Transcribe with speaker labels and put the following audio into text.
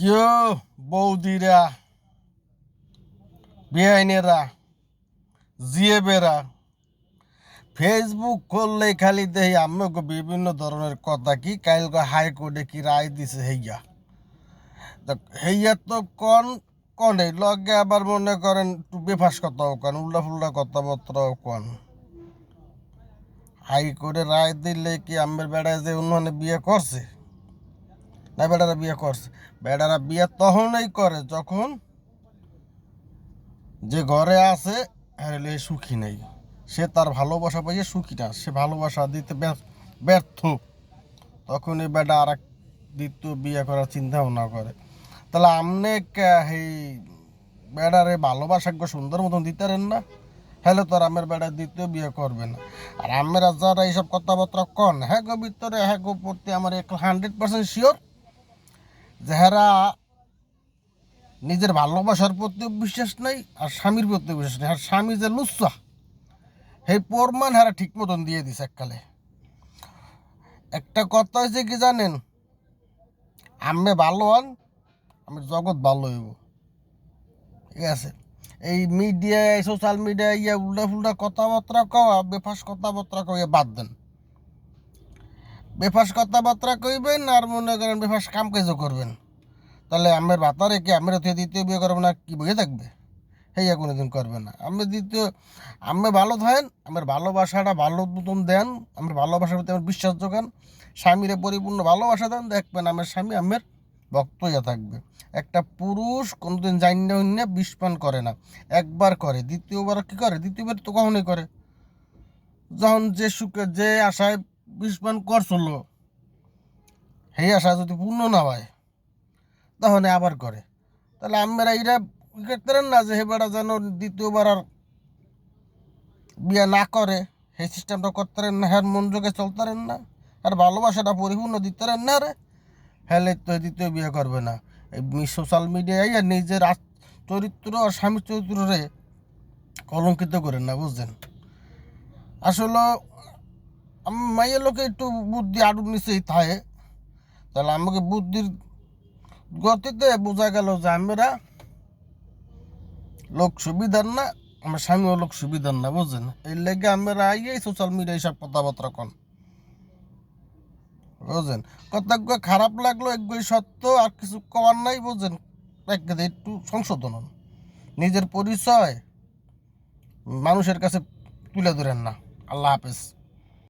Speaker 1: কেউ বৌদিরা বেআইনেরা জিএবেরা ফেসবুক করলে খালি দেহি আমাকে বিভিন্ন ধরনের কথা কি কালকে হাইকোর্টে কি রায় দিছে হেইয়া হেইয়া তো কন কনে লগে আবার মনে করেন বেফাস কথাও কন উল্টা ফুল্টা কথাবার্তাও কন হাইকোর্টে রায় দিলে কি আমের বেড়ায় যে উন্নয়নে বিয়ে করছে না বেটারা বিয়ে করছে। বেটারা বিয়ে তখনই করে যখন যে ঘরে আছে হারলে সুখী নেই। সে তার ভালোবাসা পাইয়ে সুখী না সে ভালোবাসা দিতে ব্যর্থ- তখন এই বেটা আর এক দ্বিতীয় বিয়ে করার চিন্তা ভাবনা করে। তাহলে আপনি এই বেড়ারে ভালোবাসা গো সুন্দর মতন দিতেন না? হ্যালো, তোর আমের বেড়া দ্বিতীয় বিয়ে করবে না। আর আমের যারা এইসব কথাবার্তা কন। হ্যাঁ গো ভিতরে হ্যাঁ গো প্রতি আমার এক হান্ড্রেড পার্সেন্ট শিওর যাহারা নিজের ভালোবাসার প্রতি বিশ্বাস নাই আর স্বামীর প্রতি বিশ্বাস নেই, আর স্বামী যে লুচ্ছা, সেই প্রমাণ হারা ঠিক মতন দিয়ে দিছে এককালে। একটা কথা হয়েছে কি জানেন? আমি ভালো হন আমি জগৎ ভালো হইব। ঠিক আছে? এই মিডিয়ায় সোশ্যাল মিডিয়ায় ইয়ে উল্টা ফুল্টা কথাবার্তা কওয়া, বেফাস কথাবার্তা কয়ে বাদ দেন। বেফাস কথাবার্তা কইবেন আর মনে করেন বেফাস কাম কাজও করবেন। তাহলে আমের ভাতারে কি আমের থেকে দ্বিতীয় বিয়ে করবে না কি বইয়ে থাকবে? হেয়া কোনো দিন করবে না। আমি দ্বিতীয়, আমি ভালো থাকেন, আমার ভালোবাসাটা ভালো মতন দেন, আমার ভালোবাসার প্রতি আমার বিশ্বাস যোগান, স্বামীরে পরিপূর্ণ ভালোবাসা দেন, দেখবেন আমার স্বামী আমের ভক্ত হইয়া থাকবে। একটা পুরুষ কোনোদিন জান্য অন্য বিষ করে না, একবার করে দ্বিতীয়বার কি করে? দ্বিতীয়বার তো কখনোই করে। যখন যে সুখে, যে আশায় বিষ পান করছিল। সেই আশা যদি পূর্ণ না হয় তখন আবার করে। তাহলে আমরা এরা করতেন না যে হেবারা যেন দ্বিতীয়বার আর বিয়ে না করে। সেই সিস্টেমটা করতেন না হ্যাঁ মন যোগে চলতেন না আর ভালোবাসাটা পরিপূর্ণ দিতেন না রে হেলে তো দ্বিতীয় বিয়ে করবে না। এই সোশ্যাল মিডিয়ায় আর নিজের চরিত্র আর স্বামীর চরিত্রে কলঙ্কিত করেন না, বুঝছেন? আসলে মাইয়ের লোকে একটু বুদ্ধি আড়ু নিচেই থাকে। তাহলে আমাকে বুদ্ধির গতিতে বোঝা গেল যে আমরা লোক সুবিধার না, আমার স্বামীও লোক সুবিধার না বুঝছেন এই লেগে আমরা আইয়াই সোশ্যাল মিডিয়া এইসব কথাবার্তা কন। বুঝছেন কথা খারাপ লাগল, একগুই সত্য, আর কিছু কমার নাই বুঝছেন একটু সংশোধন। নিজের পরিচয় মানুষের কাছে তুলে ধরেন না। আল্লাহ হাফেজ।